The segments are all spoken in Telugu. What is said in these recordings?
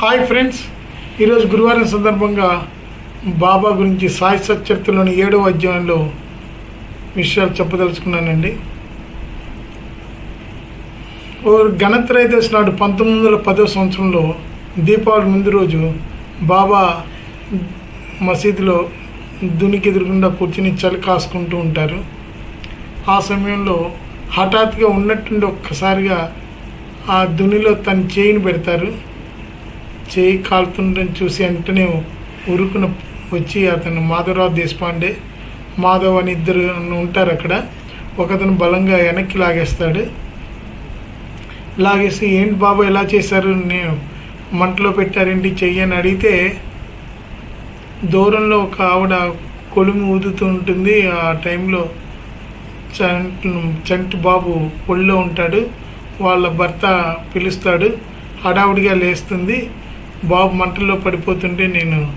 Hi friends. ఈరోజు గురువారం సందర్భంగా బాబా గురించి సాయి సచరిత్రలోని ఏడవ అధ్యాయంలో విషయాలు చెప్పదలుచుకున్నానండి. ఓ గణత్రయోదశి నాడు పంతొమ్మిది వందల పదో సంవత్సరంలో దీపావళి ముందు రోజు బాబా మసీదులో దునికి ఎదురుగుండా కూర్చుని చలి కాసుకుంటూ ఉంటారు. ఆ సమయంలో హఠాత్తుగా ఉన్నట్టుండి ఒక్కసారిగా ఆ దునిలో తన చేయిని పెడతారు. చేయి కాలుతుండని చూసి వెంటనే ఉరుకున వచ్చి అతను మాధవరావు దేశపాండే మాధవ్ అని ఇద్దరు ఉంటారు అక్కడ. ఒకతను బలంగా వెనక్కి లాగేస్తాడు. లాగేసి ఏంటి బాబు ఎలా చేశారు? నేను మంటలో పెట్టారేంటి? చెయ్యి అని అడిగితే దూరంలో ఒక ఆవిడ కొలుము ఊదుతూ ఉంటుంది. ఆ టైంలో చంటు చంటి బాబు ఒళ్ళో ఉంటాడు. వాళ్ళ భర్త పిలుస్తాడు. హడావుడిగా లేస్తుంది. బాబు మంటల్లో పడిపోతుంటే నేను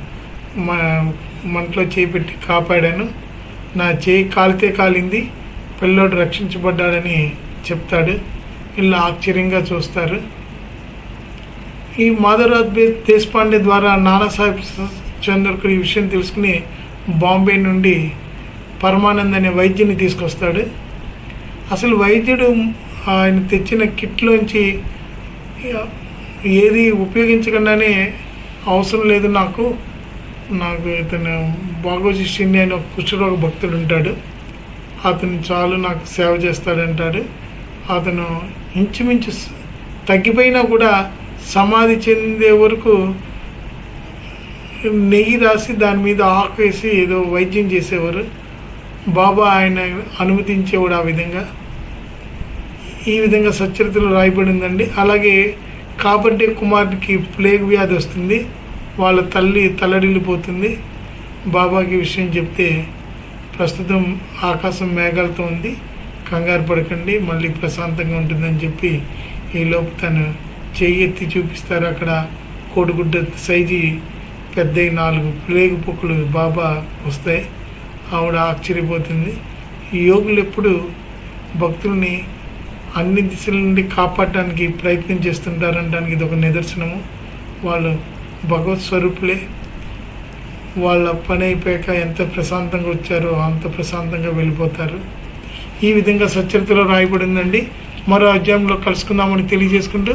మా మంటలో చేయి పెట్టి కాపాడాను. నా చేయి కాలితే కాలింది పిల్లోడు రక్షించబడ్డాడని చెప్తాడు. వీళ్ళు ఆశ్చర్యంగా చూస్తారు. ఈ మాధవరాజ్ దేశపాండే ద్వారా నానాసాహెబ్ చంద్రకర్ ఈ విషయం తెలుసుకుని బాంబే నుండి పరమానంద్ అనే వైద్యుని తీసుకొస్తాడు. అసలు వైద్యుడు ఆయన తెచ్చిన కిట్లోంచి ఏది ఉపయోగించకుండానే అవసరం లేదు నాకు. నాకు ఇతను బాగోజిష్యుని అని ఒక కుష్ఠరోగ భక్తుడు ఉంటాడు. అతను చాలు నాకు సేవ చేస్తాడంటాడు. అతను ఇంచుమించు తగ్గిపోయినా కూడా సమాధి చెందే వరకు నెయ్యి రాసి దాని మీద ఆకు వేసి ఏదో వైద్యం చేసేవారు. బాబా ఆయన అనుమతించేవాడు ఆ విధంగా. ఈ విధంగా సచరిత్రలో రాయబడిందండి. అలాగే కాబట్టి కుమారుడికి ప్లేగ్ వ్యాధి వస్తుంది. వాళ్ళ తల్లి తల్లడిల్లిపోతుంది. బాబాకి విషయం చెప్తే ప్రస్తుతం ఆకాశం మేఘాలతో ఉంది. కంగారు పడకండి మళ్ళీ ప్రశాంతంగా ఉంటుందని చెప్పి ఈలోపు తను చెయ్యి ఎత్తి చూపిస్తారు. అక్కడ కోడిగుడ్డ సైజు పెద్ద నాలుగు ప్లేగు పొక్కులు బాబా వస్తాయి. ఆవిడ ఆశ్చర్యపోతుంది. ఈ యోగులు ఎప్పుడు భక్తుల్ని అన్ని దిశల నుండి కాపాడడానికి ప్రయత్నం చేస్తుంటారనడానికి ఇది ఒక నిదర్శనము. వాళ్ళు భగవత్ స్వరూపులే. వాళ్ళ పని అయిపోయాక ఎంత ప్రశాంతంగా వచ్చారో అంత ప్రశాంతంగా వెళ్ళిపోతారు. ఈ విధంగా సచరితలో రాయబడిందండి. మరో అధ్యాయంలో కలుసుకుందామని తెలియజేసుకుంటూ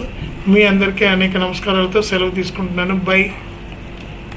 మీ అందరికీ అనేక నమస్కారాలతో సెలవు తీసుకుంటున్నాను. బై.